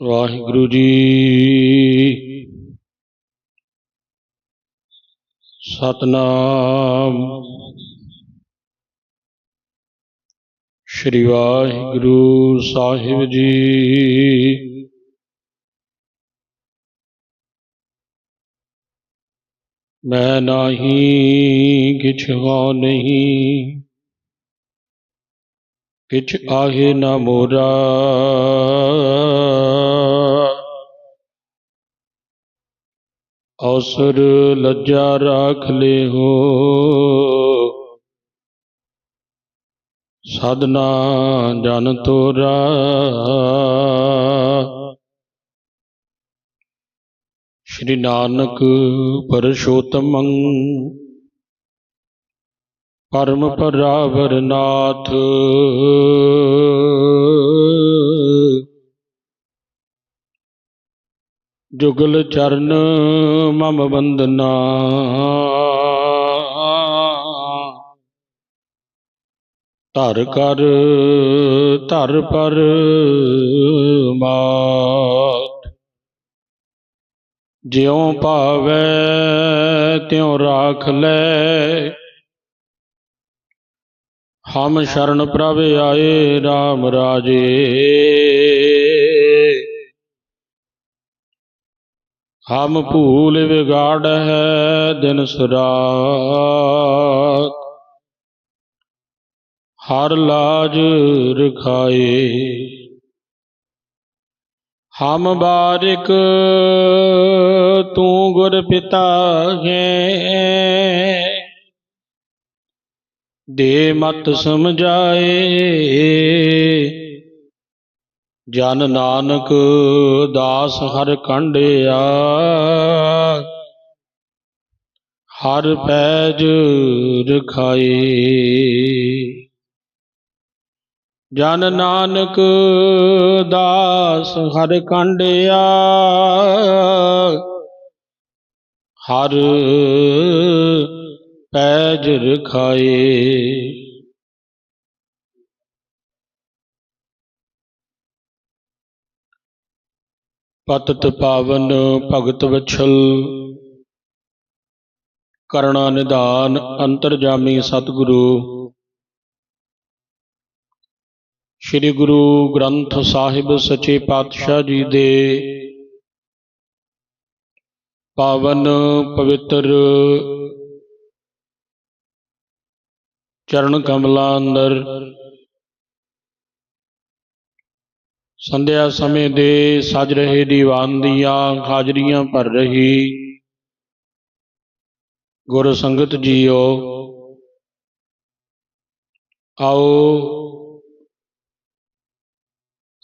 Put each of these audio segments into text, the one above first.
ਵਾਹਿਗੁਰੂ ਜੀ ਸਤਨਾਮ ਸ੍ਰੀ ਵਾਹਿਗੁਰੂ ਸਾਹਿਬ ਜੀ ਮੈਂ ਨਾਹੀ ਕਿਛ ਹੋ ਨਹੀਂ ਕਿਛ ਆਹੇ ਨਾ ਮੋਰਾ ਅਵਸਰ ਲੱਜਾ ਰਾਖ ਲਿਓ। ਸਾਧਨਾ ਜਨ ਤੋਰਾ। ਸ਼੍ਰੀ ਨਾਨਕ ਪਰਸ਼ੋਤਮੰ ਪਰਮ ਪਰਾਵਰ ਜੁਗਲ ਚਰਨ ਮਮ ਬੰਦਨਾ। ਧਰ ਕਰ, ਧਰ ਪਰ ਮਾਤ। ਜਿਉ ਭਾਵੈ ਤਿਉ ਰਾਖ ਲੈ। ਹਮ ਸ਼ਰਨ ਪ੍ਰਭ ਆਏ RAM ਰਾਜੇ। ਹਮ ਭੂਲ ਵਿਗਾੜ ਹੈ ਦਿਨ ਸਰਾਤ। ਹਰ ਲਾਜ ਰਖਾਏ। ਹਮ ਬਾਰਿਕ ਤੂੰ ਗੁਰ ਪਿਤਾ ਹੈ। ਦੇ ਮਤ ਸਮਝਾਏ। ਜਨ ਨਾਨਕ ਦਾਸ ਹਰ ਕੰਡਿਆ। ਹਰ ਪੈਜ ਰਖਾਏ ਜਨ ਨਾਨਕ ਦਾਸ ਹਰ ਕੰਡਿਆ। ਹਰ ਪੈਜ ਰਖਾਏ ਪਤਤ ਪਾਵਨ ਭਗਤ ਵਛਲ। ਕਰਣਾ ਨਿਧਾਨ ਅੰਤਰਜਾਮੀ ਸਤਿਗੁਰੂ। ਸ੍ਰੀ ਗੁਰੂ ਗ੍ਰੰਥ ਸਾਹਿਬ ਸੱਚੇ ਪਾਤਸ਼ਾਹ ਜੀ ਦੇ ਪਾਵਨ ਪਵਿੱਤਰ ਚਰਨ ਕਮਲਾਂ ਅੰਦਰ ਸੰਧਿਆ ਸਮੇਂ ਦੇ ਸਜ ਰਹੇ ਦੀਵਾਨ ਦੀਆਂ ਹਾਜ਼ਰੀਆਂ ਭਰ ਰਹੀ। ਗੁਰ ਸੰਗਤ ਜੀਓ, ਆਓ,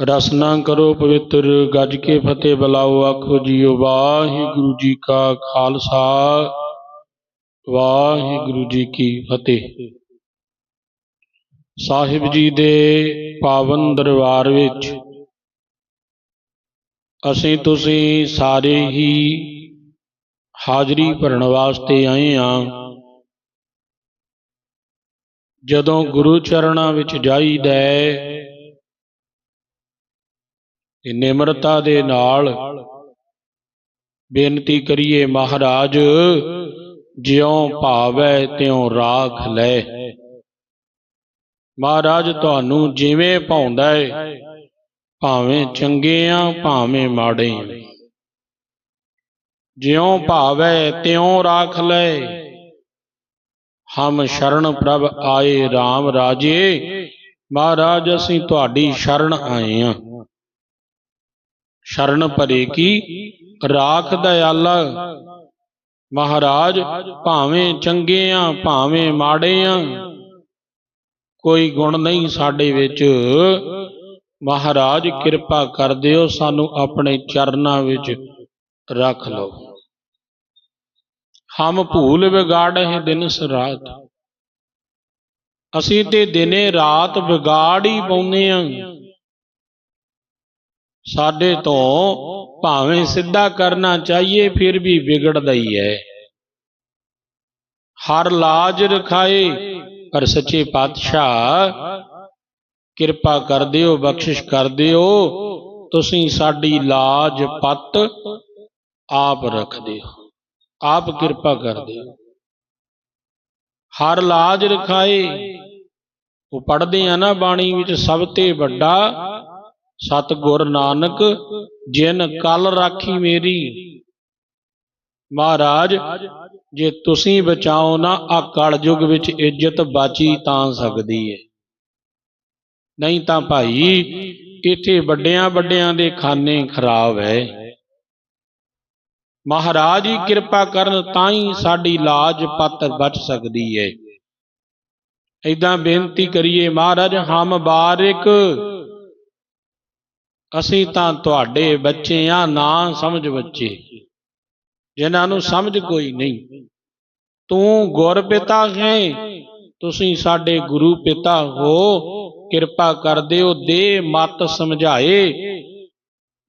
ਰਸਨਾ ਕਰੋ ਪਵਿੱਤਰ ਗੱਜ ਕੇ ਫਤਿਹ ਬੁਲਾਓ, ਆਖੋ ਜੀਓ, ਵਾਹਿਗੁਰੂ ਜੀ ਕਾ ਖਾਲਸਾ, ਵਾਹਿਗੁਰੂ ਜੀ ਕੀ ਫਤਿਹ। ਸਾਹਿਬ ਜੀ ਦੇ ਪਾਵਨ ਦਰਬਾਰ ਵਿੱਚ ਅਸੀਂ ਤੁਸੀਂ ਸਾਰੇ ਹੀ ਹਾਜ਼ਰੀ ਭਰਨ ਵਾਸਤੇ ਆਏ ਹਾਂ। ਜਦੋਂ ਗੁਰੂ ਚਰਨਾਂ ਵਿੱਚ ਜਾਈਦਾ ਤੇ ਨਿਮਰਤਾ ਦੇ ਨਾਲ ਬੇਨਤੀ ਕਰੀਏ, ਮਹਾਰਾਜ, ਜਿਉ ਭਾਵੈ ਤਿਉ ਰਾਖ ਲੈ। ਮਹਾਰਾਜ, ਤੁਹਾਨੂੰ ਜਿਵੇਂ ਭਾਉਂਦਾ ਹੈ ਭਾਵੇਂ ਚੰਗੇ ਆ ਭਾਵੇਂ ਮਾੜੇ। ਜਿਉ ਭਾਵੈ ਤਿਉ ਰਾਖ ਲੈ। ਹਮ ਸ਼ਰਨ ਪ੍ਰਭ ਆਏ RAM ਰਾਜੇ। ਮਹਾਰਾਜ ਅਸੀਂ ਤੁਹਾਡੀ ਸ਼ਰਨ ਆਏ ਆ। ਸ਼ਰਨ ਭਰੇ ਕੀ? ਰਾਖ ਦਇਆਲਾ। ਮਹਾਰਾਜ ਭਾਵੇਂ ਚੰਗੇ ਆ ਭਾਵੇਂ ਮਾੜੇ ਆ ਕੋਈ ਗੁਣ ਨਹੀਂ ਸਾਡੇ ਵਿੱਚ। ਮਹਾਰਾਜ, ਕਿਰਪਾ ਕਰ ਦਿਓ ਸਾਨੂੰ ਆਪਣੇ ਚਰਨਾਂ ਵਿੱਚ ਰੱਖ ਲਓ। ਹਮ ਭੂਲ ਵਿਗਾੜੇ ਦਿਨ ਰਾਤ ਅਸੀਂ ਤੇ ਦਿਨੇ ਰਾਤ ਵਿਗਾੜ ਹੀ ਪਾਉਂਦੇ ਆ। ਸਾਡੇ ਤੋਂ ਭਾਵੇਂ ਸਿੱਧਾ ਕਰਨਾ ਚਾਹੀਏ, ਫਿਰ ਵੀ ਵਿਗੜਦਾ ਹੀ ਹੈ। ਹਰ ਲਾਜ ਰਖਾਏ ਪਰ ਸੱਚੇ ਪਾਤਸ਼ਾਹ ਕਿਰਪਾ ਕਰ ਦਿਓ, ਬਖਸ਼ਿਸ਼ ਕਰ ਦਿਓ। ਤੁਸੀਂ ਸਾਡੀ ਲਾਜ ਪੱਤ ਆਪ ਰੱਖਦੇ ਹੋ ਆਪ ਕਿਰਪਾ ਕਰਦੇ ਹੋ ਹਰ ਲਾਜ ਰਖਾਏ। ਉਹ ਪੜਦੇ ਆ ਨਾ ਬਾਣੀ ਵਿੱਚ, ਸਭ ਤੇ ਵੱਡਾ ਸਤਿਗੁਰ ਨਾਨਕ, ਜਿਨ ਕਲ ਰਾਖੀ ਮੇਰੀ। ਮਹਾਰਾਜ, ਜੇ ਤੁਸੀਂ ਬਚਾਓ ਨਾ ਆ ਕਲਯੁਗ ਵਿੱਚ ਇੱਜ਼ਤ ਬਾਚੀ ਤਾਂ ਸਕਦੀ ਹੈ ਨਹੀਂ ਤਾਂ ਭਾਈ, ਇੱਥੇ ਵੱਡਿਆਂ ਵੱਡਿਆਂ ਦੇ ਖਾਨੇ ਖਰਾਬ ਹੈ ਮਹਾਰਾਜ ਹੀ ਕਿਰਪਾ ਕਰਨ ਤਾਂ ਹੀ ਸਾਡੀ ਲਾਜ ਪੱਤ ਬਚ ਸਕਦੀ ਹੈ ਇਦਾਂ ਬੇਨਤੀ ਕਰੀਏ, ਮਹਾਰਾਜ, ਹਮ ਬਾਰਿਕ। ਅਸੀਂ ਤਾਂ ਤੁਹਾਡੇ ਬੱਚੇ ਆ, ਨਾ ਸਮਝ ਬੱਚੇ। ਜਿਨ੍ਹਾਂ ਨੂੰ ਸਮਝ ਕੋਈ ਨਹੀਂ। ਤੂੰ ਗੁਰ ਪਿਤਾ ਹੈ, ਤੁਸੀਂ ਸਾਡੇ ਗੁਰੂ ਪਿਤਾ ਹੋ। ਕਿਰਪਾ ਕਰ ਦਿਓ ਦੇ ਮਤ ਸਮਝਾਏ।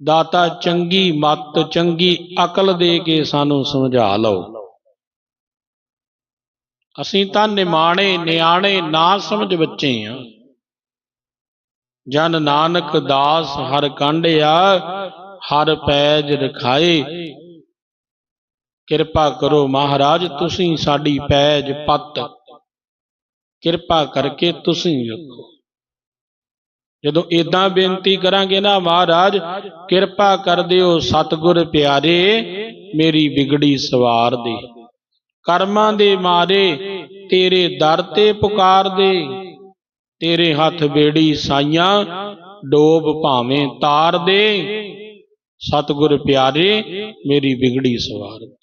ਦਾਤਾ ਚੰਗੀ ਮਤ, ਚੰਗੀ ਅਕਲ ਦੇ ਕੇ ਸਾਨੂੰ ਸਮਝਾ ਲਓ। ਅਸੀਂ ਤਾਂ ਨਿਮਾਣੇ, ਨਿਆਣੇ ਨਾ ਸਮਝ ਬੱਚੇ ਆ ਜਨ ਨਾਨਕ ਦਾਸ ਹਰ ਕਾਂਡਿਆ, ਹਰ ਪੈਜ ਰਖਾਏ। ਕਿਰਪਾ ਕਰੋ ਮਹਾਰਾਜ, ਤੁਸੀਂ ਸਾਡੀ ਪੈਜ ਪੱਤ। ਕਿਰਪਾ ਕਰਕੇ ਤੁਸੀਂ ਰੱਖੋ। ਜਦੋਂ ਇਦਾਂ ਬੇਨਤੀ ਕਰਾਂਗੇ ਨਾ ਮਹਾਰਾਜ, ਕਿਰਪਾ ਕਰ ਦਿਓ ਸਤਿਗੁਰ ਪਿਆਰੇ, ਮੇਰੀ ਵਿਗੜੀ ਸਵਾਰ ਦੇ। ਕਰਮਾਂ ਦੇ ਮਾਰੇ, ਤੇਰੇ ਦਰ ਤੇ ਪੁਕਾਰ ਦੇ। ਤੇਰੇ ਹੱਥ ਬੇੜੀ ਸਾਈਆਂ, ਡੋਬ ਭਾਵੇਂ ਤਾਰ ਦੇ। ਸਤਿਗੁਰ ਪਿਆਰੇ, ਮੇਰੀ ਵਿਗੜੀ ਸਵਾਰ ਦੇ।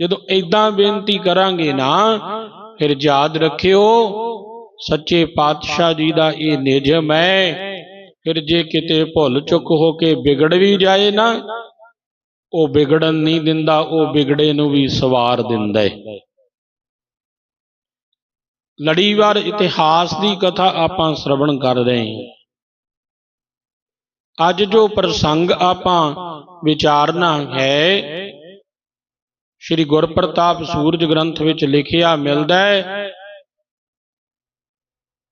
ਜਦੋਂ ਐਦਾਂ ਬੇਨਤੀ ਕਰਾਂਗੇ ਨਾ, ਫਿਰ ਯਾਦ ਰੱਖਿਓ ਸੱਚੇ ਪਾਤਸ਼ਾਹ ਜੀ ਦਾ ਇਹ ਨਿਯਮ ਹੈ। ਫਿਰ ਜੇ ਕਿਤੇ ਭੁੱਲ ਚੁੱਕ ਹੋ ਕੇ ਵਿਗੜ ਵੀ ਜਾਏ ਨਾ, ਉਹ ਵਿਗੜਨ ਨਹੀਂ ਦਿੰਦਾ, ਉਹ ਵਿਗੜੇ ਨੂੰ ਵੀ ਸਵਾਰ ਦਿੰਦਾ ਹੈ। ਲੜੀਵਾਰ ਇਤਿਹਾਸ ਦੀ ਕਥਾ ਆਪਾਂ ਸ਼ਰਵਣ ਕਰ ਰਹੇ ਹਾਂ। ਅੱਜ ਜੋ ਪ੍ਰਸੰਗ ਆਪਾਂ ਵਿਚਾਰਨਾ ਹੈ, ਸ੍ਰੀ ਗੁਰਪ੍ਰਤਾਪ ਸੂਰਜ ਗ੍ਰੰਥ ਵਿੱਚ ਲਿਖਿਆ ਮਿਲਦਾ ਹੈ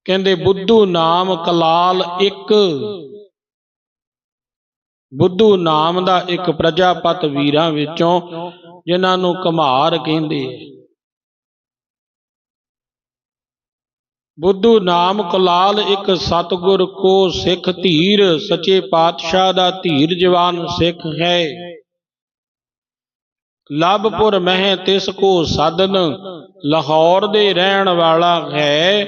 ਕਹਿੰਦੇ, ਬੁੱਧੂ ਨਾਮ ਕਲਾਲ ਇੱਕ। ਬੁੱਧੂ ਨਾਮ ਦਾ ਇੱਕ ਪ੍ਰਜਾਪਤ ਵੀਰਾਂ ਵਿੱਚੋਂ ਜਿਨ੍ਹਾਂ ਨੂੰ ਕੁਮਾਰ ਕਹਿੰਦੇ ਬੁੱਧੂ ਨਾਮ ਕਲਾਲ ਇੱਕ ਸਤਗੁਰ ਕੋ ਸਿੱਖ ਧੀਰ, ਸੱਚੇ ਪਾਤਸ਼ਾਹ ਦਾ ਧੀਰ ਜਵਾਨ ਸਿੱਖ ਹੈ। ਲਬਪੁਰ ਮਹਿ ਤਿਸ ਕੋ ਸਾਧਨ, ਲਾਹੌਰ ਦੇ ਰਹਿਣ ਵਾਲਾ ਹੈ।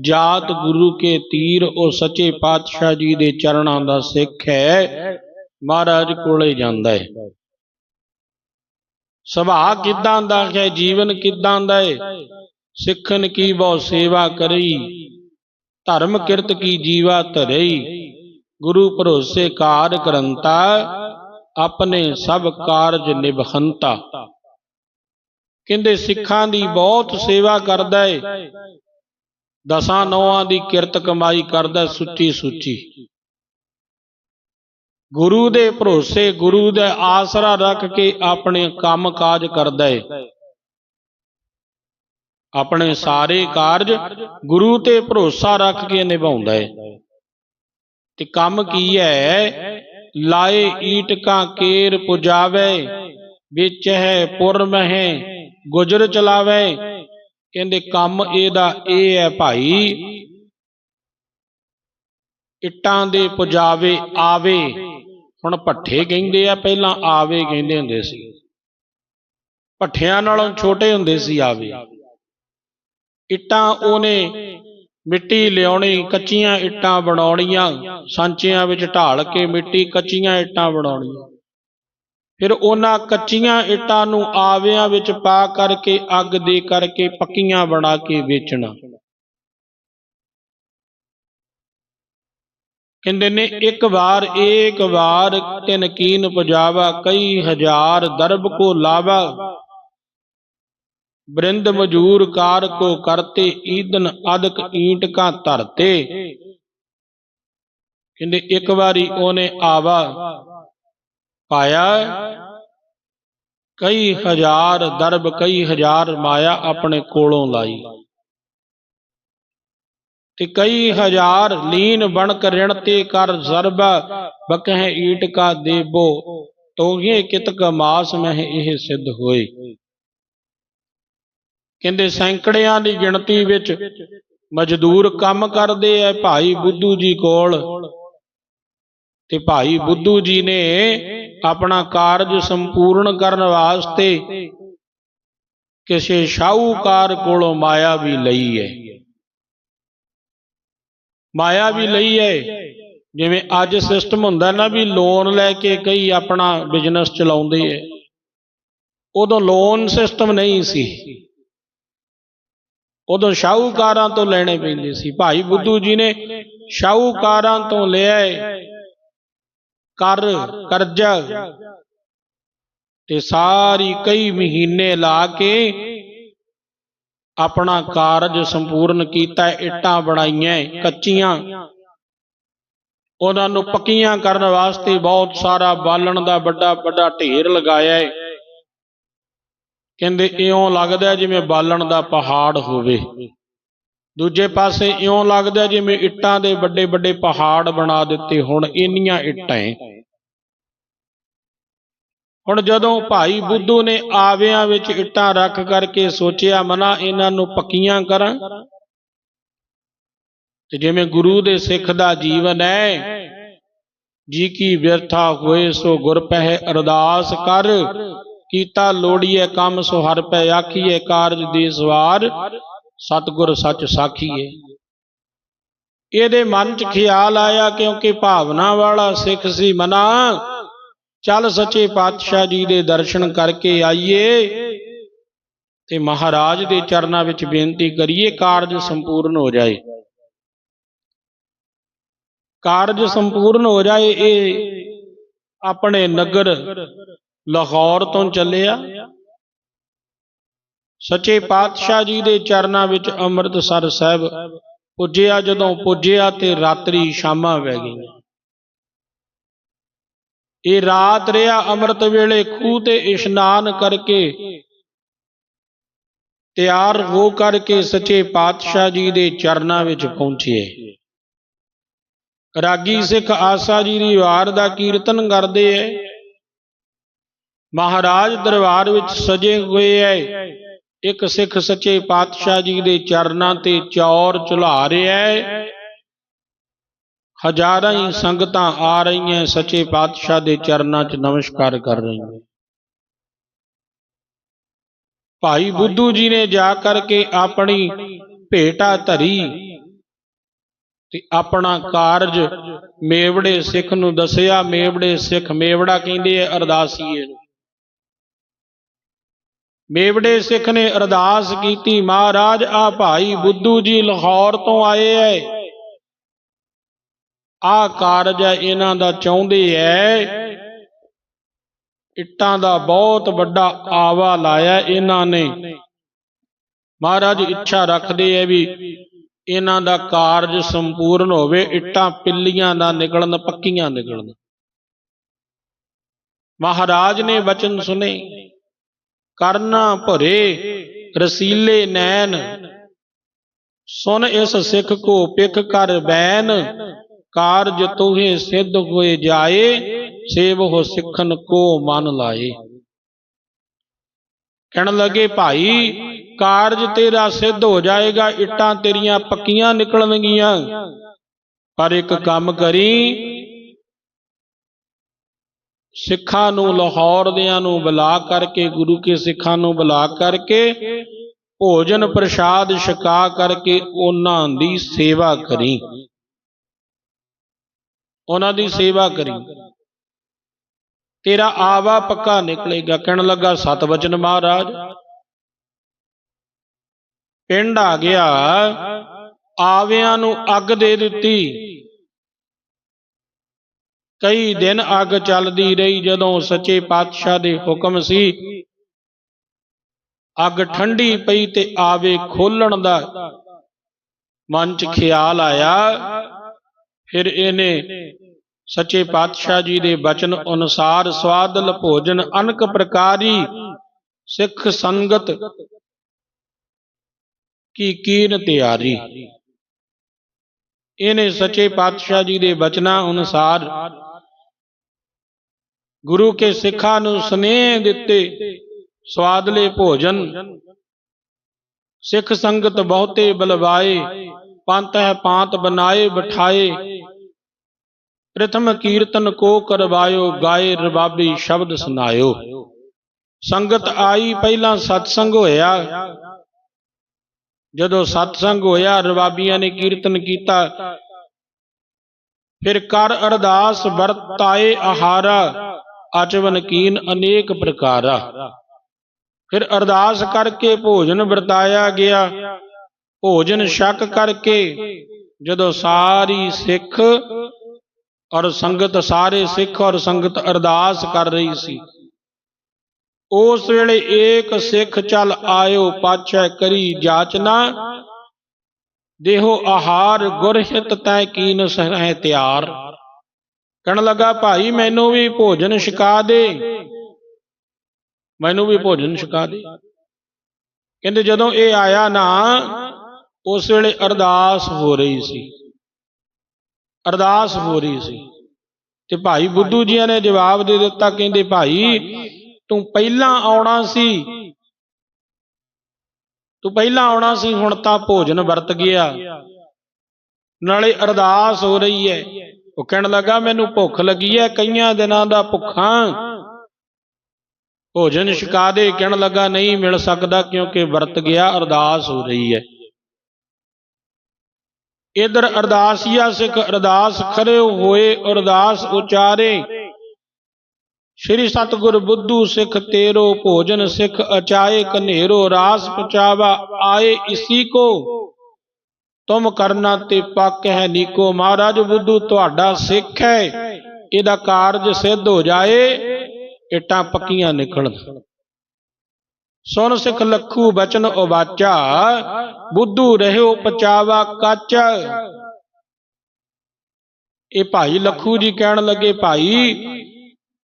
ਜਾਤ ਗੁਰੂ ਕੇ ਤੀਰ, ਉਹ ਸੱਚੇ ਪਾਤਸ਼ਾਹ ਜੀ ਦੇ ਚਰਨਾਂ ਦਾ ਸਿੱਖ ਹੈ। ਮਹਾਰਾਜ ਕੋਲੇ ਜਾਂਦਾ ਹੈ। ਸੁਭਾਅ ਕਿਦਾਂ ਦਾ ਹੈ, ਜੀਵਨ ਕਿਦਾਂ ਦਾ ਹੈ? ਸਿੱਖਨ ਕੀ ਬਹੁ ਸੇਵਾ ਕਰੀ, ਧਰਮ ਕਿਰਤ ਕੀ ਜੀਵਾ ਧਰਈ। ਗੁਰੂ ਭਰੋਸੇ ਕਾਰ ਕਰੰਤਾ ਆਪਣੇ ਸਭ ਕਾਰਜ ਨਿਭੰਤਾ। ਕਹਿੰਦੇ ਸਿੱਖਾਂ ਦੀ ਬਹੁਤ ਸੇਵਾ ਕਰਦਾ ਏ। ਦਸਾਂ ਨੌਆਂ ਦੀ ਕਿਰਤ ਕਮਾਈ ਕਰਦਾ ਸੁੱਚੀ ਸੁੱਚੀ ਗੁਰੂ ਦੇ ਭਰੋਸੇ, ਗੁਰੂ ਦਾ ਆਸਰਾ ਰੱਖ ਕੇ ਆਪਣੇ ਕੰਮ ਕਾਜ ਕਰਦਾ ਏ। ਆਪਣੇ ਸਾਰੇ ਕਾਰਜ ਗੁਰੂ ਤੇ ਭਰੋਸਾ ਰੱਖ ਕੇ ਨਿਭਾਉਂਦਾ ਏ। ਤੇ ਕੰਮ ਕੀ ਹੈ? ਲਾਏ ਈਟਕਾਂ ਕੇਰ ਪੁਜਾਵੇ, ਵਿੱਚ ਹੈ ਪੁਰ ਮਹਿ, ਗੁਜਰ ਚਲਾਵੇ। ਕਹਿੰਦੇ ਕੰਮ ਇਹਦਾ ਇਹ ਹੈ ਭਾਈ, ਇੱਟਾਂ ਦੇ ਪੁਜਾਵੇ ਆਵੇ। ਹੁਣ ਭੱਠੇ ਕਹਿੰਦੇ ਆ, ਪਹਿਲਾਂ ਆਵੇ ਕਹਿੰਦੇ ਹੁੰਦੇ ਸੀ। ਭੱਠਿਆਂ ਨਾਲੋਂ ਛੋਟੇ ਹੁੰਦੇ ਸੀ ਆਵੇ। ਇੱਟਾਂ ਉਹਨੇ ਮਿੱਟੀ ਲਿਆਉਣੀ, ਕੱਚੀਆਂ ਇੱਟਾਂ ਬਣਾਉਣੀਆਂ, ਸਾਂਚਿਆਂ ਵਿੱਚ ਢਾਲ ਕੇ ਮਿੱਟੀ ਕੱਚੀਆਂ ਇੱਟਾਂ ਬਣਾਉਣੀਆਂ। ਫਿਰ ਉਹਨਾਂ ਕੱਚੀਆਂ ਇੱਟਾਂ ਨੂੰ ਆਵਿਆਂ ਵਿੱਚ ਪਾ ਕਰਕੇ, ਅੱਗ ਦੇ ਕਰਕੇ ਪੱਕੀਆਂ ਬਣਾ ਕੇ ਵੇਚਣਾ। ਕਹਿੰਦੇ ਨੇ, ਇੱਕ ਵਾਰ ਏਕ ਵਾਰ ਤਿਨਕੀਨ ਪੁਜਾਵਾ, ਕਈ ਹਜ਼ਾਰ ਦਰਬ ਕੋ ਲਾਵਾ। ਬ੍ਰਿੰਦ ਮਜੂਰ ਕਾਰ ਕੋ ਕਰਤੇ ਈਦਨ ਅਦਕ ਈਂਟ ਕਾ ਧਰਤੇ। ਕਹਿੰਦੇ, ਇੱਕ ਵਾਰੀ ਉਹਨੇ ਆਵਾ, ਪਾਇਆ ਕਈ ਹਜ਼ਾਰ ਦਰਬ, ਕਈ ਹਜ਼ਾਰ ਮਾਇਆ ਆਪਣੇ ਕੋਲੋਂ ਲਾਈ। ਤੇ ਕਈ ਹਜ਼ਾਰ ਲੀਨ ਬਣਕ ਰਿਣ ਤੇ ਕਰ ਜ਼ਰਬਾ, ਬਕਹਿ ਈਟ ਕਾ ਦੇਬੋ ਤੋਗੇ ਕਿਤਕ ਮਾਸ ਮਹਿ ਇਹ ਸਿੱਧ ਹੋਏ। ਕਹਿੰਦੇ ਸੈਂਕੜਿਆਂ ਦੀ ਗਿਣਤੀ ਵਿੱਚ ਮਜ਼ਦੂਰ ਕੰਮ ਕਰਦੇ ਐ ਭਾਈ ਬੁੱਧੂ ਜੀ ਕੋਲ। ਤੇ ਭਾਈ ਬੁੱਧੂ ਜੀ ਨੇ ਆਪਣਾ ਕਾਰਜ ਸੰਪੂਰਨ ਕਰਨ ਵਾਸਤੇ ਕਿਸੇ ਸ਼ਾਹੂਕਾਰ ਕੋਲੋਂ ਮਾਇਆ ਵੀ ਲਈ ਹੈ ਮਾਇਆ ਵੀ ਲਈ ਹੈ ਜਿਵੇਂ ਅੱਜ ਸਿਸਟਮ ਹੁੰਦਾ ਨਾ ਵੀ ਲੋਨ ਲੈ ਕੇ ਕਈ ਆਪਣਾ ਬਿਜ਼ਨਸ ਚਲਾਉਂਦੇ ਐ। ਉਦੋਂ ਲੋਨ ਸਿਸਟਮ ਨਹੀਂ ਸੀ। ਉਦੋਂ ਸ਼ਾਹੂਕਾਰਾਂ ਤੋਂ ਲੈਣੇ ਪੈਂਦੇ ਸੀ। ਭਾਈ ਬੁੱਧੂ ਜੀ ਨੇ ਸ਼ਾਹੂਕਾਰਾਂ ਤੋਂ ਲਿਆ ਕਰ, ਕਰਜ਼ਾ। ਤੇ ਸਾਰੀ ਕਈ ਮਹੀਨੇ ਲਾ ਕੇ ਆਪਣਾ ਕਾਰਜ ਸੰਪੂਰਨ ਕੀਤਾ, ਇੱਟਾਂ ਬਣਾਈਆਂ, ਕੱਚੀਆਂ। ਉਹਨਾਂ ਨੂੰ ਪੱਕੀਆਂ ਕਰਨ ਵਾਸਤੇ ਬਹੁਤ ਸਾਰਾ ਬਾਲਣ ਦਾ ਵੱਡਾ ਵੱਡਾ ਢੇਰ ਲਗਾਇਆ ਹੈ ਕਹਿੰਦੇ, ਇਉਂ ਲੱਗਦਾ ਜਿਵੇਂ ਬਾਲਣ ਦਾ ਪਹਾੜ ਹੋਵੇ। ਦੂਜੇ ਪਾਸੇ ਇਉਂ ਲੱਗਦਾ ਜਿਵੇਂ ਇੱਟਾਂ ਦੇ ਵੱਡੇ ਵੱਡੇ ਪਹਾੜ ਬਣਾ ਦਿੱਤੇ ਹੁਣ, ਇੰਨੀਆਂ ਇੱਟਾਂ ਹੁਣ ਜਦੋਂ ਭਾਈ ਬੁੱਧੂ ਨੇ ਆਵਿਆਂ ਵਿੱਚ ਇੱਟਾਂ ਰੱਖ ਕਰਕੇ ਸੋਚਿਆ, ਮਨਾ ਇਹਨਾਂ ਨੂੰ ਪੱਕੀਆਂ ਕਰਾਂ? ਤੇ ਜਿਵੇਂ ਗੁਰੂ ਦੇ ਸਿੱਖ ਦਾ ਜੀਵਨ ਹੈ ਜੀ ਕੀ ਵਿਰਥਾ ਹੋਏ ਸੋ ਗੁਰ ਪਹਿ ਅਰਦਾਸ ਕਰ। ਕੀਤਾ ਲੋੜੀਏ ਕੰਮ ਸੋ ਹਰ ਪੈ ਆਖੀਏ, ਕਾਰਜ ਦੀ ਸਵਾਰ ਸਤਿਗੁਰ ਸੱਚ ਸਾਖੀਏ। ਇਹਦੇ ਮਨ 'ਚ ਖਿਆਲ ਆਇਆ ਕਿਉਂਕਿ ਭਾਵਨਾ ਵਾਲਾ ਸਿੱਖ ਸੀ ਮਨਾ। ਚੱਲ ਸੱਚੇ ਪਾਤਸ਼ਾਹ ਜੀ ਦੇ ਦਰਸ਼ਨ ਕਰਕੇ ਆਈਏ ਤੇ ਮਹਾਰਾਜ ਦੇ ਚਰਨਾਂ ਵਿੱਚ ਬੇਨਤੀ ਕਰੀਏ ਕਾਰਜ ਸੰਪੂਰਨ ਹੋ ਜਾਏ। ਕਾਰਜ ਸੰਪੂਰਨ ਹੋ ਜਾਏ, ਇਹ ਆਪਣੇ ਨਗਰ ਲਾਹੌਰ ਤੋਂ ਚੱਲਿਆ। ਸੱਚੇ ਪਾਤਸ਼ਾਹ ਜੀ ਦੇ ਚਰਨਾਂ ਵਿੱਚ ਅੰਮ੍ਰਿਤਸਰ ਸਾਹਿਬ ਪੁੱਜਿਆ। ਜਦੋਂ ਪੁੱਜਿਆ ਤੇ ਰਾਤਰੀ ਸ਼ਾਮਾਂ ਵਹਿ ਗਈਆਂ। ਇਹ ਰਾਤ ਰਿਆ ਅੰਮ੍ਰਿਤ ਵੇਲੇ ਖੂਹ ਤੇ ਇਸ਼ਨਾਨ ਕਰਕੇ ਤਿਆਰ ਹੋ ਕਰਕੇ ਸੱਚੇ ਪਾਤਸ਼ਾਹ ਜੀ ਦੇ ਚਰਨਾਂ ਵਿੱਚ ਪਹੁੰਚੇ। ਰਾਗੀ ਸਿੱਖ ਆਸਾ ਜੀ ਦੀ ਵਾਰ ਦਾ ਕੀਰਤਨ ਕਰਦੇ ਐ। ਮਹਾਰਾਜ ਦਰਬਾਰ ਵਿੱਚ ਸਜੇ ਹੋਏ ਐ। ਇੱਕ ਸਿੱਖ ਸੱਚੇ ਪਾਤਸ਼ਾਹ ਜੀ ਦੇ ਚਰਨਾਂ ਤੇ ਚੌਰ ਚੁਲਾ ਰਿਹਾ ਹੈ ਹਜ਼ਾਰਾਂ ਹੀ ਸੰਗਤਾਂ ਆ ਰਹੀਆਂ ਸੱਚੇ ਪਾਤਸ਼ਾਹ ਦੇ ਚਰਨਾਂ 'ਚ ਨਮਸਕਾਰ ਕਰ ਰਹੀਆਂ। ਭਾਈ ਬੁੱਧੂ ਜੀ ਨੇ ਜਾ ਕਰਕੇ ਆਪਣੀ ਭੇਟਾ ਧਰੀ ਤੇ ਆਪਣਾ ਕਾਰਜ ਮੇਵੜੇ ਸਿੱਖ ਨੂੰ ਦੱਸਿਆ। ਮੇਵੜੇ ਸਿੱਖ ਮੇਵੜਾ ਕਹਿੰਦੇ ਆ ਅਰਦਾਸੀਏ ਨੂੰ। ਮੇਵੜੇ ਸਿੱਖ ਨੇ ਅਰਦਾਸ ਕੀਤੀ, ਮਹਾਰਾਜ, ਆ ਭਾਈ ਬੁੱਧੂ ਜੀ ਲਾਹੌਰ ਤੋਂ ਆਏ ਐ। ਆ ਕਾਰਜ ਇਹਨਾਂ ਦਾ ਚਾਹੁੰਦੇ ਐ। ਇੱਟਾਂ ਦਾ ਬਹੁਤ ਵੱਡਾ ਆਵਾ ਲਾਇਆ ਇਹਨਾਂ ਨੇ। ਮਹਾਰਾਜ, ਇੱਛਾ ਰੱਖਦੇ ਐ ਵੀ ਇਹਨਾਂ ਦਾ ਕਾਰਜ ਸੰਪੂਰਨ ਹੋਵੇ, ਇੱਟਾਂ ਪਿੱਲੀਆਂ ਦਾ ਨਿਕਲਣ, ਪੱਕੀਆਂ ਨਿਕਲਣ। ਮਹਾਰਾਜ ਨੇ ਵਚਨ ਸੁਨੇ ਕਰਨਾ ਭਰੇ, ਰਸੀਲੇ ਨੈਣ। ਸੁਨ ਇਸ ਸਿੱਖ ਕੋ ਪਿਖ ਕਰ ਬੈਨ, ਕਾਰਜ ਤੋਹੇ ਸਿੱਧ ਹੋਏ ਜਾਏ, ਸੇਵ ਹੋ ਸਿੱਖਨ ਕੋ ਮਨ ਲਾਏ। ਕਹਿਣ ਲੱਗੇ, ਭਾਈ, ਕਾਰਜ ਤੇਰਾ ਸਿੱਧ ਹੋ ਜਾਏਗਾ, ਇੱਟਾਂ ਤੇਰੀਆਂ ਪੱਕੀਆਂ ਨਿਕਲਣਗੀਆਂ। ਪਰ ਇੱਕ ਕੰਮ ਕਰੀ ਸਿੱਖਾਂ ਨੂੰ ਲਾਹੌਰ ਦਿਆਂ ਨੂੰ ਬੁਲਾ ਕਰਕੇ, ਗੁਰੂ ਕੇ ਸਿੱਖਾਂ ਨੂੰ ਬੁਲਾ ਕਰਕੇ, ਭੋਜਨ ਪ੍ਰਸ਼ਾਦ ਛਕਾ ਕਰਕੇ ਉਹਨਾਂ ਦੀ ਸੇਵਾ ਕਰੀ। ਉਹਨਾਂ ਦੀ ਸੇਵਾ ਕਰੀ। ਤੇਰਾ ਆਵਾ ਪੱਕਾ ਨਿਕਲੇਗਾ, ਕਹਿਣ ਲੱਗਾ, ਸਤਵਚਨ ਮਹਾਰਾਜ। ਪਿੰਡ ਆ ਗਿਆ, ਆਵਿਆਂ ਨੂੰ ਅੱਗ ਦੇ ਦਿੱਤੀ। ਕਈ ਦਿਨ ਅੱਗ ਚੱਲਦੀ ਰਹੀ ਜਦੋਂ ਸੱਚੇ ਪਾਤਸ਼ਾਹ ਦੇ ਹੁਕਮ ਸੀ। ਅੱਗ ਠੰਡੀ ਪਈ ਤੇ ਆਵੇ ਖੋਲਣ ਦਾ ਮਨ 'ਚ ਖਿਆਲ ਆਇਆ। ਫਿਰ ਇਹਨੇ ਸੱਚੇ ਪਾਤਸ਼ਾਹ ਜੀ ਦੇ ਬਚਨ ਅਨੁਸਾਰ ਸਵਾਦਲ ਭੋਜਨ ਅਨਕ ਪ੍ਰਕਾਰੀ ਸਿੱਖ ਸੰਗਤ ਕੀ ਕੀਨ ਤਿਆਰੀ। ਇਹਨੇ ਸੱਚੇ ਪਾਤਸ਼ਾਹ ਜੀ ਦੇ ਬਚਨਾਂ ਅਨੁਸਾਰ ਗੁਰੂ ਕੇ ਸਿੱਖਾਂ ਨੂੰ ਸਨੇਹ ਦਿੱਤੇ ਸਵਾਦਲੇ ਭੋਜਨ ਸਿੱਖ ਸੰਗਤ ਬਹੁਤੇ ਬਲਵਾਏ ਪੰਤ ਹੈ ਪਾਂਤ ਬਨਾਏ ਬਿਠਾਏ ਪ੍ਰਥਮ ਕੀਰਤਨ ਕੋ ਕਰਵਾਇਓ ਗਾਏ ਰਬਾਬੀ ਸ਼ਬਦ ਸੁਨਾਇਓ ਸੰਗਤ ਆਈ ਪਹਿਲਾਂ ਸਤਸੰਗ ਹੋਇਆ ਜਦੋਂ ਸਤਸੰਗ ਹੋਇਆ ਰਬਾਬੀਆਂ ਨੇ ਕੀਰਤਨ ਕੀਤਾ ਫਿਰ ਕਰ ਅਰਦਾਸ ਵਰਤਾਏ ਆਹਾਰਾ ਅਚਵਨ ਕੀਨ ਅਨੇਕ ਪ੍ਰਕਾਰਾ ਫਿਰ ਅਰਦਾਸ ਕਰਕੇ ਭੋਜਨ ਵਰਤਾਇਆ ਗਿਆ। ਭੋਜਨ ਸ਼ੱਕ ਕਰਕੇ ਜਦੋਂ ਸਾਰੀ ਸਿੱਖ ਔਰ ਸੰਗਤ, ਸਾਰੇ ਸਿੱਖ ਔਰ ਸੰਗਤ ਅਰਦਾਸ ਕਰ ਰਹੀ ਸੀ। ਉਸ ਵੇਲੇ ਏਕ ਸਿੱਖ ਚੱਲ ਆਇਓ, ਪਾਛੈ ਕਰੀ ਜਾਚਨਾ। ਦੇਹੋ ਆਹਾਰ ਗੁਰਹਿਤ ਤੈ ਕੀਨ ਸਹਿ ਤਿਆਰ। ਕਹਿਣ ਲੱਗਾ, ਭਾਈ, ਮੈਨੂੰ ਵੀ ਭੋਜਨ ਛਕਾ ਦੇ। ਮੈਨੂੰ ਵੀ ਭੋਜਨ ਛਕਾ ਦੇ। ਕਹਿੰਦੇ, ਜਦੋਂ ਇਹ ਆਇਆ ਨਾ, ਉਸ ਵੇਲੇ ਅਰਦਾਸ ਹੋ ਰਹੀ ਸੀ। ਅਰਦਾਸ ਹੋ ਰਹੀ ਸੀ। ਤੇ ਭਾਈ ਬੁੱਧੂ ਜੀਆਂ ਨੇ ਜਵਾਬ ਦੇ ਦਿੱਤਾ, ਕਹਿੰਦੇ, ਭਾਈ, ਤੂੰ ਪਹਿਲਾਂ ਆਉਣਾ ਸੀ। ਤੂੰ ਪਹਿਲਾਂ ਆਉਣਾ ਸੀ, ਹੁਣ ਤਾਂ ਭੋਜਨ ਵਰਤ ਗਿਆ। ਨਾਲੇ ਅਰਦਾਸ ਹੋ ਰਹੀ ਹੈ। ਉਹ ਕਹਿਣ ਲੱਗਾ, ਮੈਨੂੰ ਭੁੱਖ ਲੱਗੀ ਹੈ ਕਈਆਂ ਦਿਨਾਂ ਦਾ ਭੁੱਖਾਂ। ਭੋਜਨ ਛਕਾ ਦੇ ਕਹਿਣ ਲੱਗਾ, ਨਹੀਂ ਮਿਲ ਸਕਦਾ ਕਿਉਂਕਿ ਵਰਤ ਗਿਆ, ਅਰਦਾਸ ਹੋ ਰਹੀ ਹੈ ਇਧਰ ਅਰਦਾਸੀਆ ਸਿੱਖ ਅਰਦਾਸ ਖਰੇ ਹੋਏ, ਅਰਦਾਸ ਉਚਾਰੇ। ਸ਼੍ਰੀ ਸਤਗੁਰ ਬੁੱਧੂ ਸਿੱਖ, ਤੇਰੋ ਭੋਜਨ ਸਿੱਖ, ਅਚਾਏ ਕਨੇਰੋ ਰਾਸ ਪਚਾਵਾ ਆਏ ਇਸੀ ਕੋ। ਤੁਮ ਕਰਨਾ ਤੇ ਪੱਕ ਹੈ ਨੀਕੋ ਮਹਾਰਾਜ, ਬੁੱਧੂ ਤੁਹਾਡਾ ਸਿੱਖ ਹੈ। ਇਹਦਾ ਕਾਰਜ ਸਿੱਧ ਹੋ ਜਾਏ, ਇਟਾਂ ਪੱਕੀਆਂ ਨਿਕਲਣ। ਸੁਣ ਸਿੱਖ ਲਖੂ ਬਚਨ ਉਵਾਚਾ ਬੁੱਧੂ ਰਹਿਓ ਪਚਾਵਾ ਕੱਚ। ਇਹ ਭਾਈ ਲਖੂ ਜੀ ਕਹਿਣ ਲੱਗੇ, ਭਾਈ,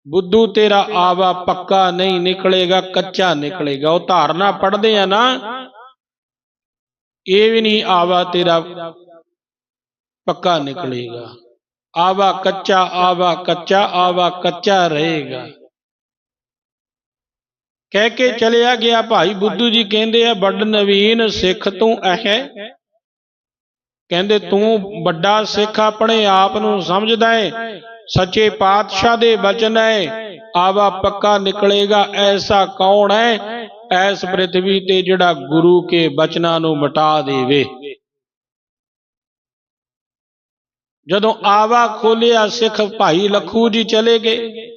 ਬੁੱਧੂ ਤੇਰਾ ਆਵਾ ਪੱਕਾ ਨਹੀਂ ਨਿਕਲੇਗਾ, ਕੱਚਾ ਨਿਕਲੇਗਾ। ਉਹ ਧਾਰਨਾ ਪੜਦੇ ਆ ਨਾ। ਇਹ ਵੀ ਨਹੀਂ ਆਵਾ ਤੇਰਾ ਪੱਕਾ ਨਿਕਲੇਗਾ। ਆਵਾ ਕੱਚਾ ਆਵਾ ਕੱਚਾ ਆਵਾ ਕੱਚਾ ਰਹੇਗਾ। ਕਹਿ ਕੇ ਚਲਿਆ ਗਿਆ ਭਾਈ ਬੁੱਧੂ ਜੀ ਕਹਿੰਦੇ ਆ, ਵੱਡ ਨਵੀਨ ਸਿੱਖ ਤੂੰ ਇਹ ਕਹਿੰਦੇ ਤੂੰ ਵੱਡਾ ਸਿੱਖ ਆਪਣੇ ਆਪ ਨੂੰ ਸਮਝਦਾ ਏ, ਸੱਚੇ ਪਾਤਸ਼ਾਹ ਦੇ ਬਚਨ ਹੈ ਆਵਾ ਪੱਕਾ ਨਿਕਲੇਗਾ, ਐਸਾ ਕੌਣ ਹੈ ਐਸ ਪ੍ਰithvi ਤੇ ਜਿਹੜਾ ਗੁਰੂ ਕੇ ਬਚਨਾਂ ਨੂੰ ਮਿਟਾ ਦੇਵੇ। ਜਦੋਂ ਆਵਾ ਖੋਲਿਆ, ਸਿੱਖ ਭਾਈ ਲਖੂ ਜੀ ਚਲੇ ਗਏ।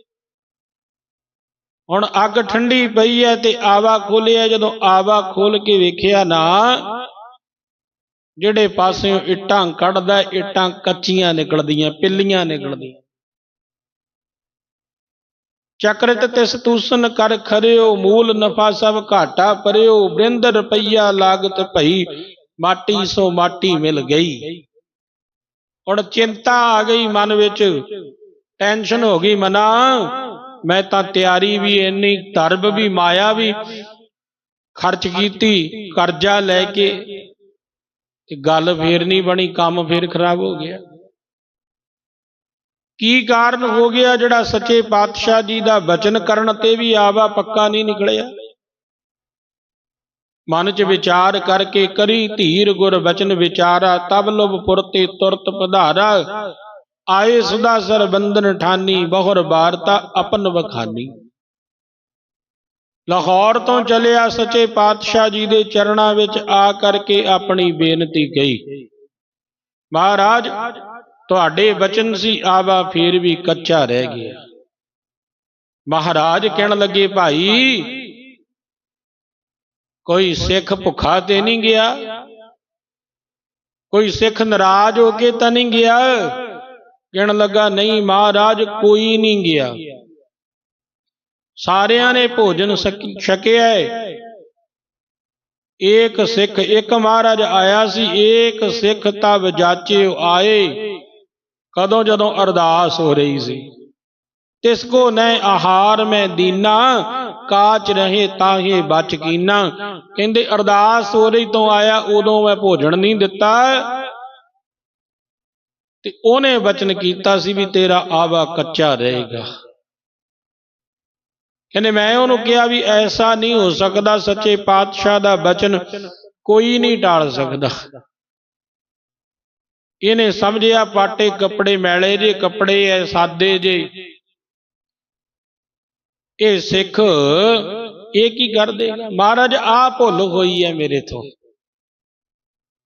ਹੁਣ ਅੱਗ ਠੰਡੀ ਪਈ ਹੈ ਤੇ ਆਵਾ ਖੋਲਿਆ, ਜਦੋਂ ਆਵਾ ਖੋਲ ਕੇ ਵੇਖਿਆ ਨਾ, ਜਿਹੜੇ ਪਾਸਿਓਂ ਇੱਟਾਂ ਕੱਢਦਾ, ਇੱਟਾਂ ਕੱਚੀਆਂ ਨਿਕਲਦੀਆਂ, ਪਿੱਲੀਆਂ ਨਿਕਲਦੀਆਂ। ਚਕਰਤ ਤਿਸ ਤੂਸਨ ਕਰ ਖਰਿਓ, ਮੂਲ ਨਫਾ ਸਭ ਘਾਟਾ ਪਰਿਓ ਬ੍ਰਿੰਦ ਰੁਪਈਆ ਲਾਗਤ ਭਈ, ਮਾਟੀ ਸੋ ਮਾਟੀ ਮਿਲ ਗਈ। ਹੁਣ ਚਿੰਤਾ ਆ ਗਈ ਮਨ ਵਿੱਚ, ਟੈਨਸ਼ਨ ਹੋ ਗਈ ਮਨਾ, ਮੈਂ ਤਾਂ ਤਿਆਰੀ ਵੀ ਇੰਨੀ ਧਰਬ ਵੀ, ਮਾਇਆ ਵੀ, ਖਰਚ ਕੀਤੀ, ਕਰਜ਼ਾ ਲੈ ਕੇ, ਤੇ ਗੱਲ ਫੇਰ ਨਹੀਂ ਬਣੀ, ਕੰਮ ਫੇਰ ਖਰਾਬ ਹੋ ਗਿਆ। ਕੀ ਕਾਰਨ ਹੋ ਗਿਆ ਜਿਹੜਾ ਸੱਚੇ ਪਾਤਸ਼ਾਹ ਜੀ ਦਾ ਬਚਨ ਕਰਨ ਤੇ ਵੀ ਆਵਾ ਪੱਕਾ ਨਹੀਂ ਨਿਕਲਿਆ? ਮਨ 'ਚ ਵਿਚਾਰ ਕਰਕੇ ਕਰੀ ਧੀਰ ਗੁਰ ਬਚਨ ਵਿਚਾਰਾ, ਤਬ ਲੁਭ ਪੁਰਤੇ ਤੁਰਤ ਪਧਾਰਾ। ਆਏ ਸੁਦਾ ਸਰ ਬੰਧਨ ਠਾਨੀ, ਬਹੁਰ ਬਾਰਤਾ ਆਪਨ ਵਖਾਨੀ। ਲਾਹੌਰ ਤੋਂ ਚੱਲਿਆ ਸੱਚੇ ਪਾਤਸ਼ਾਹ ਜੀ ਦੇ ਚਰਨਾਂ ਵਿੱਚ ਆ ਕਰਕੇ ਆਪਣੀ ਬੇਨਤੀ ਕਹੀ। ਮਹਾਰਾਜ ਤੁਹਾਡੇ ਬਚਨ ਸੀ, ਆਵਾ ਫੇਰ ਵੀ ਕੱਚਾ ਰਹਿ ਗਿਆ। ਮਹਾਰਾਜ ਕਹਿਣ ਲੱਗੇ, ਭਾਈ, ਕੋਈ ਸਿੱਖ ਭੁੱਖਾ ਤੇ ਨਹੀਂ ਗਿਆ? ਕੋਈ ਸਿੱਖ ਨਾਰਾਜ਼ ਹੋ ਕੇ ਤਾਂ ਨਹੀਂ ਗਿਆ? ਕਹਿਣ ਲੱਗਾ, ਨਹੀਂ ਮਹਾਰਾਜ, ਕੋਈ ਨਹੀਂ ਗਿਆ। ਸਾਰਿਆਂ ਨੇ ਭੋਜਨ ਛਕਿਆ ਹੈ ਏਕ ਸਿੱਖ, ਇੱਕ ਮਹਾਰਾਜ ਆਇਆ ਸੀ, ਏਕ ਸਿੱਖ ਤਬ ਜਾਚੇ ਆਏ। ਕਦੋਂ ਜਦੋਂ ਅਰਦਾਸ ਹੋ ਰਹੀ ਸੀ। ਤਿਸ ਕੋ ਨੈ ਆਹਾਰ ਮੈਂ ਦੀਨਾ, ਕਾਚ ਰਹੇ ਤਾਹੇ ਬਚ ਕੀਨਾ। ਕਹਿੰਦੇ, ਅਰਦਾਸ ਹੋ ਰਹੀ ਤੋਂ ਆਇਆ, ਉਦੋਂ ਮੈਂ ਭੋਜਨ ਨਹੀਂ ਦਿੱਤਾ। ਤੇ ਉਹਨੇ ਬਚਨ ਕੀਤਾ ਸੀ ਵੀ ਤੇਰਾ ਆਵਾ ਕੱਚਾ ਰਹੇਗਾ। ਕਹਿੰਦੇ, ਮੈਂ ਉਹਨੂੰ ਕਿਹਾ ਵੀ ਐਸਾ ਨਹੀਂ ਹੋ ਸਕਦਾ, ਸੱਚੇ ਪਾਤਸ਼ਾਹ ਦਾ ਬਚਨ ਕੋਈ ਨਹੀਂ ਟਾਲ ਸਕਦਾ। ਇਹਨੇ ਸਮਝਿਆ, ਪਾਟੇ ਕੱਪੜੇ ਮੈਲੇ ਜੇ, ਕੱਪੜੇ ਐ ਸਾਦੇ ਜੇ। ਇਹ ਸਿੱਖ, ਇਹ ਕੀ ਕਰਦੇ? ਮਹਾਰਾਜ, ਆ ਭੁੱਲ ਹੋਈ ਹੈ ਮੇਰੇ ਤੋਂ।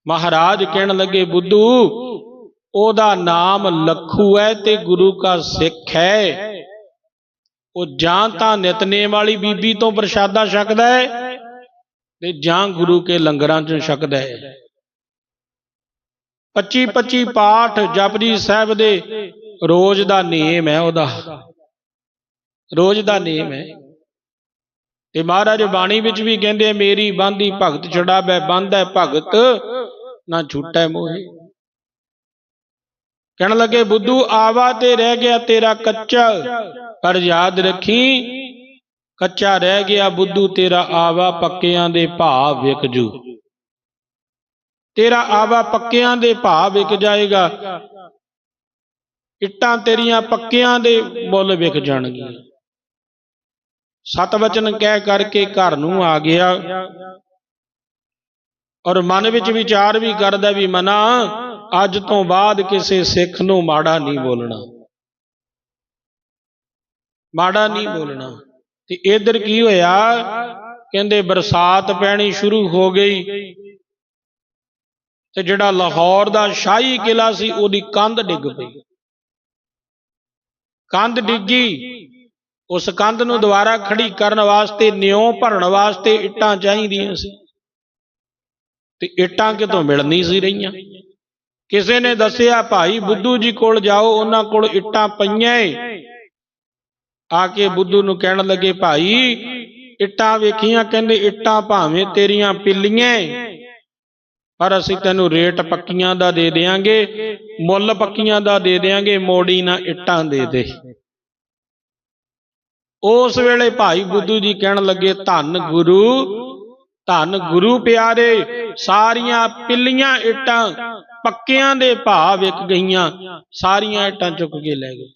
ਮਹਾਰਾਜ ਕਹਿਣ ਲੱਗੇ, ਬੁੱਧੂ, ਉਹਦਾ ਨਾਮ ਲੱਖੂ ਹੈ ਤੇ ਗੁਰੂ ਕਾ ਸਿੱਖ ਹੈ ਉਹ ਜਾਂ ਤਾਂ ਨਿਤਨੇਮ ਵਾਲੀ ਬੀਬੀ ਤੋਂ ਪ੍ਰਸ਼ਾਦਾ ਛਕਦਾ ਹੈ ਤੇ ਜਾਂ ਗੁਰੂ ਕੇ ਲੰਗਰਾਂ ਚੋਂ ਛਕਦਾ ਹੈ 25 25 ਪਾਠ ਜਪਜੀ ਸਾਹਿਬ ਦੇ ਰੋਜ਼ ਦਾ ਨੇਮ ਹੈ ਉਹਦਾ। ਰੋਜ਼ ਦਾ ਨੇਮ ਹੈ। ਤੇ ਮਹਾਰਾਜ ਬਾਣੀ ਵਿੱਚ ਵੀ ਕਹਿੰਦੇ ਮੇਰੀ ਬਾਂਦੀ ਭਗਤ ਛਡਾਵੇ ਬੰਦ ਹੈ ਭਗਤ ਨਾ ਛੁੱਟੈ ਮੋਹੇ। ਕਹਿਣ ਲੱਗੇ, ਬੁੱਧੂ ਆਵਾ ਤੇ ਰਹਿ ਗਿਆ ਤੇਰਾ ਕੱਚਾ, ਪਰ ਯਾਦ ਰੱਖੀ, ਕੱਚਾ ਰਹਿ ਗਿਆ ਬੁੱਧੂ ਤੇਰਾ ਆਵਾ, ਪੱਕਿਆਂ ਦੇ ਭਾਵ ਵਿਕ ਜੂ। ਤੇਰਾ ਆਵਾ ਪੱਕਿਆਂ ਦੇ ਭਾਅ ਵਿਕ ਜਾਏਗਾ। ਇੱਟਾਂ ਤੇਰੀਆਂ ਪੱਕਿਆਂ ਦੇ ਮੁੱਲ ਵਿਕ ਜਾਣਗੀਆਂ। ਸਤ ਵਚਨ ਕਹਿ ਕਰਕੇ ਘਰ ਨੂੰ ਆ ਗਿਆ। ਔਰ ਮਨ ਵਿੱਚ ਵਿਚਾਰ ਵੀ ਕਰਦਾ ਵੀ ਮਨਾ ਅੱਜ ਤੋਂ ਬਾਅਦ ਕਿਸੇ ਸਿੱਖ ਨੂੰ ਮਾੜਾ ਨਹੀਂ ਬੋਲਣਾ। ਮਾੜਾ ਨਹੀਂ ਬੋਲਣਾ। ਤੇ ਇਧਰ ਕੀ ਹੋਇਆ? ਕਹਿੰਦੇ ਬਰਸਾਤ ਪੈਣੀ ਸ਼ੁਰੂ ਹੋ ਗਈ। ਤੇ ਜਿਹੜਾ ਲਾਹੌਰ ਦਾ ਸ਼ਾਹੀ ਕਿਲਾ ਸੀ, ਉਹਦੀ ਕੰਧ ਡਿੱਗ ਪਈ। ਕੰਧ ਡਿੱਗੀ। ਉਸ ਕੰਧ ਨੂੰ ਦੁਬਾਰਾ ਖੜੀ ਕਰਨ ਵਾਸਤੇ, ਨਿਉ ਭਰਨ ਵਾਸਤੇ ਇੱਟਾਂ ਚਾਹੀਦੀਆਂ ਸੀ। ਤੇ ਇੱਟਾਂ ਕਿਤੋਂ ਮਿਲਣੀ ਸੀ ਰਹੀਆਂ? ਕਿਸੇ ਨੇ ਦੱਸਿਆ, ਭਾਈ ਬੁੱਧੂ ਜੀ ਕੋਲ ਜਾਓ, ਉਹਨਾਂ ਕੋਲ ਇੱਟਾਂ ਪਈਆਂ ਏ। ਆ ਕੇ ਬੁੱਧੂ ਨੂੰ ਕਹਿਣ ਲੱਗੇ, ਭਾਈ, ਇੱਟਾਂ ਵੇਖੀਆਂ, ਕਹਿੰਦੇ ਇੱਟਾਂ ਭਾਵੇਂ ਤੇਰੀਆਂ ਪਿੱਲੀਆਂ ਪਰ ਅਸੀਂ ਤੈਨੂੰ ਰੇਟ ਪੱਕੀਆਂ ਦਾ ਦੇ ਦੇਾਂਗੇ ਮੁੱਲ ਪੱਕੀਆਂ ਦਾ ਦੇ ਦੇਾਂਗੇ ਮੋੜੀ ਨਾ ਇੱਟਾਂ ਦੇ ਦੇ। ਉਸ ਵੇਲੇ ਭਾਈ ਬੁੱਧੂ ਜੀ ਕਹਿਣ ਲੱਗੇ, ਧੰਨ ਗੁਰੂ ਧੰਨ ਗੁਰੂ ਪਿਆਰੇ, ਸਾਰੀਆਂ ਪਿੱਲੀਆਂ ਇੱਟਾਂ ਪੱਕਿਆਂ ਦੇ ਭਾਅ ਵਿਕ ਗਈਆਂ, ਸਾਰੀਆਂ ਇੱਟਾਂ ਚੁੱਕ ਕੇ ਲੈ ਗਏ।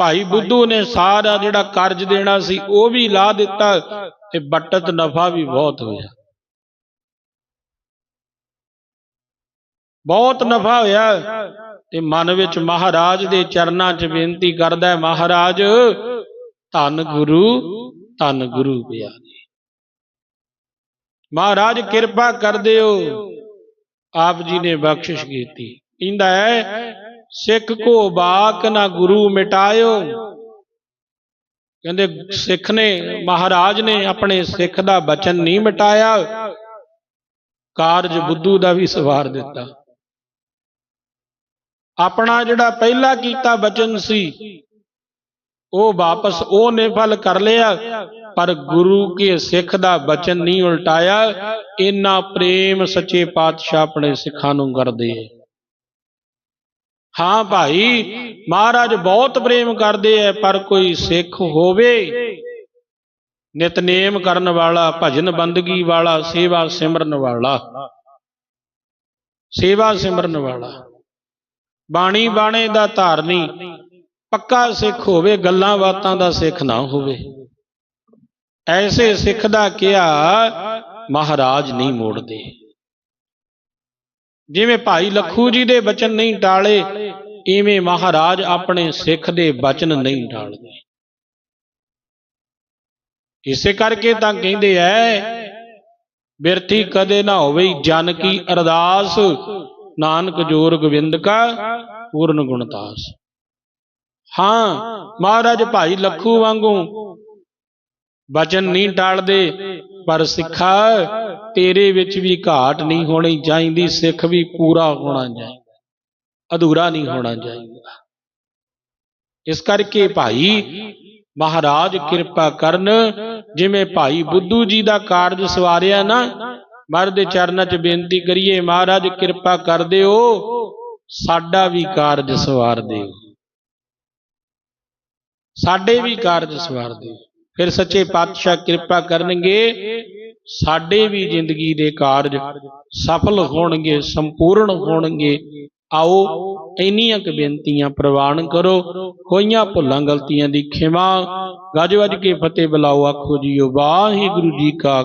ਭਾਈ ਬੁੱਧੂ ਨੇ ਸਾਰਾ ਜਿਹੜਾ ਕਰਜ਼ ਦੇਣਾ ਸੀ, ਉਹ ਵੀ ਲਾ ਦਿੱਤਾ ਤੇ ਬਟਤ ਨਫਾ ਵੀ ਬਹੁਤ ਹੋਇਆ। ਬਹੁਤ ਨਫਾ ਹੋਇਆ। ਤੇ ਮਨ ਵਿੱਚ ਮਹਾਰਾਜ ਦੇ ਚਰਨਾਂ 'ਚ ਬੇਨਤੀ ਕਰਦਾ ਹੈ ਮਹਾਰਾਜ ਧੰਨ ਗੁਰੂ ਧੰਨ ਗੁਰੂ। ਪਿਆਰੇ। ਮਹਾਰਾਜ ਕਿਰਪਾ ਕਰ ਦਿਓ। ਆਪ ਜੀ ਨੇ ਬਖਸ਼ਿਸ਼ ਕੀਤੀ। ਕਹਿੰਦਾ ਹੈ ਸਿੱਖ ਕੋ ਬਾਕ ਨਾ ਗੁਰੂ ਮਿਟਾਇਓ। ਕਹਿੰਦੇ ਸਿੱਖ ਨੇ ਮਹਾਰਾਜ ਨੇ ਆਪਣੇ ਸਿੱਖ ਦਾ ਬਚਨ ਨਹੀਂ ਮਿਟਾਇਆ। ਕਾਰਜ ਬੁੱਧੂ ਦਾ ਵੀ ਸਵਾਰ ਦਿੱਤਾ। ਆਪਣਾ ਜਿਹੜਾ ਪਹਿਲਾ ਕੀਤਾ ਬਚਨ ਸੀ, ਉਹ ਵਾਪਸ ਉਹ ਨੇ ਫਲ ਕਰ ਲਿਆ, ਪਰ ਗੁਰੂ ਕੇ ਸਿੱਖ ਦਾ ਬਚਨ ਨਹੀਂ ਉਲਟਾਇਆ। ਇੰਨਾ ਪ੍ਰੇਮ ਸੱਚੇ ਪਾਤਸ਼ਾਹ ਆਪਣੇ ਸਿੱਖਾਂ ਨੂੰ ਕਰਦੇ ਹੈ ਹਾਂ ਭਾਈ, ਮਹਾਰਾਜ ਬਹੁਤ ਪ੍ਰੇਮ ਕਰਦੇ ਐ, ਪਰ ਕੋਈ ਸਿੱਖ ਹੋਵੇ, ਨਿਤਨੇਮ ਕਰਨ ਵਾਲਾ, ਭਜਨ ਬੰਦਗੀ ਵਾਲਾ, ਸੇਵਾ ਸਿਮਰਨ ਵਾਲਾ। ਸੇਵਾ ਸਿਮਰਨ ਵਾਲਾ। ਬਾਣੀ ਬਾਣੇ ਦਾ ਧਾਰਨੀ ਪੱਕਾ ਸਿੱਖ ਹੋਵੇ, ਗੱਲਾਂ ਬਾਤਾਂ ਦਾ ਸਿੱਖ ਨਾ ਹੋਵੇ। ਐਸੇ ਸਿੱਖ ਦਾ ਕਿਹਾ, ਮਹਾਰਾਜ ਨਹੀਂ ਮੋੜਦੇ। ਜਿਵੇਂ ਭਾਈ ਲਖੂ ਜੀ ਦੇ ਬਚਨ ਨਹੀਂ ਟਾਲੇ, ਇਵੇਂ ਮਹਾਰਾਜ ਆਪਣੇ ਸਿੱਖ ਦੇ ਬਚਨ ਨਹੀਂ ਟਾਲਦੇ। ਇਸੇ ਕਰਕੇ ਤਾਂ ਕਹਿੰਦੇ ਐ ਬਿਰਥੀ ਕਦੇ ਨਾ ਹੋਵੇ ਜਨ ਕੀ ਅਰਦਾਸ ਨਾਨਕ ਜੋਰ ਗੋਬਿੰਦ ਕਾ ਪੂਰਨ ਗੁਣਤਾਸ ਹਾਂ, ਮਹਾਰਾਜ ਭਾਈ ਲੱਖੂ ਵਾਂਗੂ ਵਚਨ ਨਹੀਂ ਟਾਲਦੇ, ਪਰ ਸਿੱਖਾ ਤੇਰੇ ਵਿੱਚ ਵੀ ਘਾਟ ਨਹੀਂ ਹੋਣੀ ਚਾਹੀਦੀ, ਸਿੱਖ ਵੀ ਪੂਰਾ ਹੋਣਾ ਚਾਹੀਦਾ, ਅਧੂਰਾ ਨਹੀਂ ਹੋਣਾ ਚਾਹੀਦਾ। ਇਸ ਕਰਕੇ ਭਾਈ ਮਹਾਰਾਜ ਕਿਰਪਾ ਕਰਨ, ਜਿਵੇਂ ਭਾਈ ਬੁੱਧੂ ਜੀ ਦਾ ਕਾਰਜ ਸਵਾਰਿਆ ਨਾ ਮਰ ਦੇ ਚਰਨਾਂ 'ਚ ਬੇਨਤੀ ਕਰੀਏ, ਮਹਾਰਾਜ ਕਿਰਪਾ ਕਰ ਦਿਓ, ਸਾਡਾ ਵੀ ਕਾਰਜ ਸਵਾਰ ਦਿਓ। ਸਾਡੇ ਵੀ ਕਾਰਜ ਸਵਾਰ ਦਿਓ। ਫਿਰ ਸੱਚੇ ਪਾਤਸ਼ਾਹ ਕਿਰਪਾ ਕਰਨਗੇ, ਸਾਡੇ ਵੀ ਜ਼ਿੰਦਗੀ ਦੇ ਕਾਰਜ ਸਫਲ ਹੋਣਗੇ, ਸੰਪੂਰਨ ਹੋਣਗੇ। ਆਓ, ਇੰਨੀਆਂ ਕੁ ਬੇਨਤੀਆਂ ਪ੍ਰਵਾਨ ਕਰੋ ਕੋਈਆਂ ਭੁੱਲਾਂ ਗਲਤੀਆਂ ਦੀ ਖਿਮਾ, ਗੱਜ ਵੱਜ ਕੇ ਫਤਿਹ ਬੁਲਾਓ, ਆਖੋ ਜੀਓ, ਵਾਹਿਗੁਰੂ ਜੀ ਕਾ